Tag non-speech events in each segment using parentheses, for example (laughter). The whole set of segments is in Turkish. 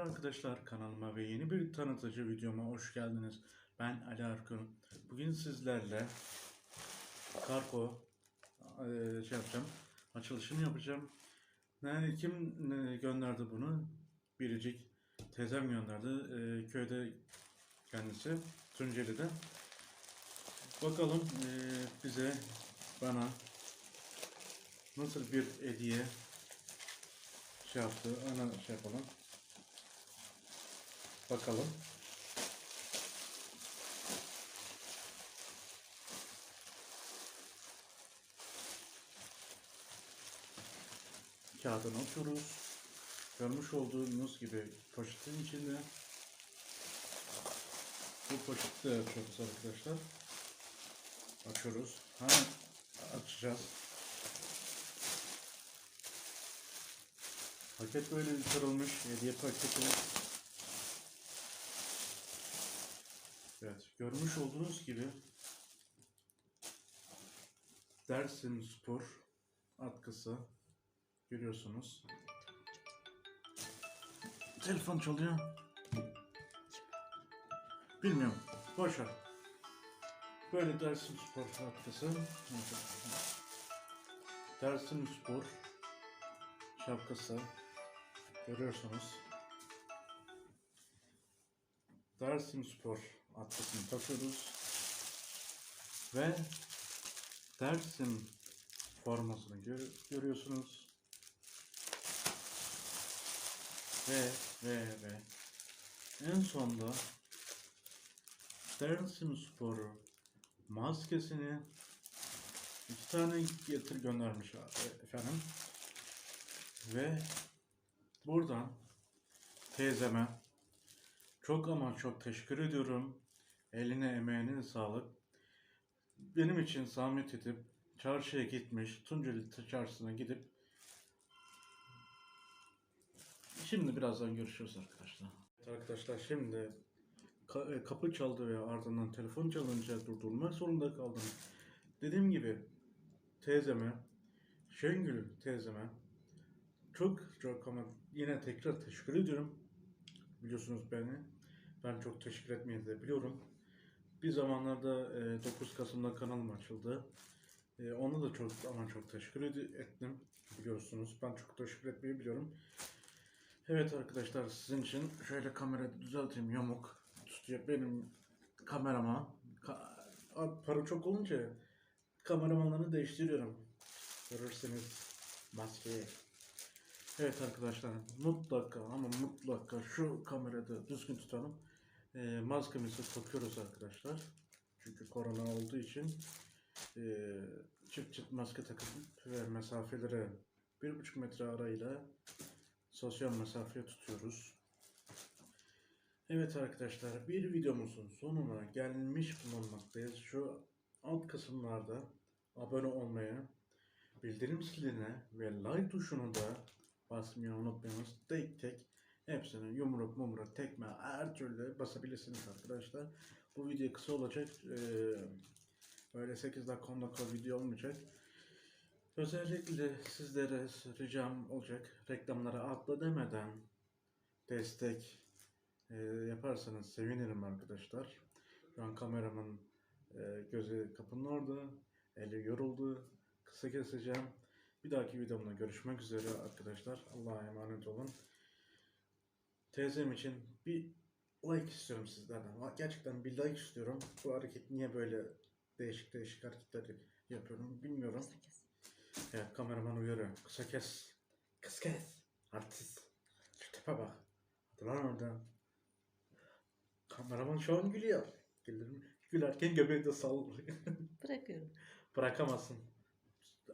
arkadaşlar kanalıma ve yeni bir tanıtıcı videoma hoş geldiniz. Ben Ali Arkın. Bugün sizlerle kargo eee, şey yapacağım. Açılışını yapacağım. Yani kim e, gönderdi bunu? Biricik teyzem gönderdi. Eee, köyde kendisi Tunceli'de. Bakalım bize bana nasıl bir hediye şey yaptı. Ona şey yapalım. Bakalım. Kağıdını açıyoruz. Görmüş olduğunuz gibi poşetin içinde. Bu poşeti de açıyoruz arkadaşlar. Açıyoruz. Hemen açacağız. Paket böyle sarılmış. Hediye paketi. Evet. Görmüş olduğunuz gibi Dersim Spor atkısı görüyorsunuz. Telefon çalıyor. Bilmiyorum. Boş. Böyle Dersim Spor atkısı. Dersim Spor şapkası görüyorsunuz. Dersim Spor atkısını takıyoruz. Ve Dersim formasını gör- görüyorsunuz. Ve ve ve en sonda Dersim Spor'u maskesini iki tane getir göndermiş e- efendim. Ve buradan teyzeme çok ama çok teşekkür ediyorum. Eline emeğine sağlık. Benim için zahmet edip çarşıya gitmiş. Tunceli çarşısına gidip Şimdi birazdan görüşürüz arkadaşlar. Evet arkadaşlar şimdi e, kapı çaldı ve ardından telefon çalınca durdurmak zorunda kaldım. Dediğim gibi teyzeme, Şengül teyzeme çok çok ama yine tekrar teşekkür ediyorum. Biliyorsunuz beni. Ben çok teşekkür etmeyi de biliyorum. Bir zamanlarda e, 9 Kasım'da kanalım açıldı. E, ona da çok ama çok teşekkür ettim. Biliyorsunuz. Ben çok teşekkür etmeyi biliyorum. Evet arkadaşlar sizin için şöyle kamerayı düzelteyim yamuk tutuyor benim kamerama ka- para çok olunca kameramanlarını değiştiriyorum görürseniz maskeyi evet arkadaşlar mutlaka ama mutlaka şu kamerada düzgün tutalım e, maskemizi takıyoruz arkadaşlar çünkü korona olduğu için e, çift çift maske takıp ve mesafeleri bir buçuk metre arayla sosyal mesafeye tutuyoruz. Evet arkadaşlar bir videomuzun sonuna gelmiş bulunmaktayız. Şu alt kısımlarda abone olmayı, bildirim ziline ve like tuşunu da basmayı unutmayınız. Tek tek hepsini yumruk mumruk tekme her türlü basabilirsiniz arkadaşlar. Bu video kısa olacak. Ee, böyle 8 dakika 10 dakika video olmayacak. Özellikle sizlere ricam olacak reklamlara atla demeden destek e, yaparsanız sevinirim arkadaşlar. Şu an kameramın e, gözü kapının orada, eli yoruldu. Kısa keseceğim. Bir dahaki videomda görüşmek üzere arkadaşlar. Allah'a emanet olun. Teyzem için bir like istiyorum sizlerden. Gerçekten bir like istiyorum. Bu hareket niye böyle değişik değişik hareketler yapıyorum bilmiyorum. Evet kameraman uyarıyor. Kısa kes. Kıs kes. Artist. Şu tipe bak. Hadi lan oradan. Kameraman şu an gülüyor. Güldür mü? Gülerken göbeği de sallıyor. (laughs) Bırakıyorum. Bırakamazsın.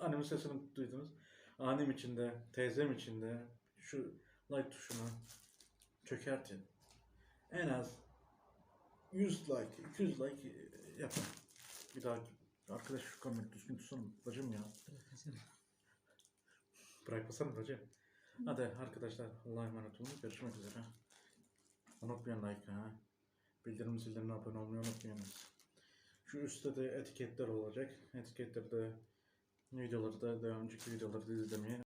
Annemin sesini duydunuz. Annem içinde, teyzem içinde şu like tuşuna çökertin. En az 100 like, 200 like yapın. Bir daha arkadaş şu kamerayı düzgün tutsana bacım ya. Bırakmasana bacım. Hadi arkadaşlar Allah'a emanet olun. Görüşmek üzere. Unutmayın like ha. Bildirim zillerine abone olmayı unutmayınız. Şu üstte de etiketler olacak. Etiketlerde videoları da daha önceki videoları da izlemeyi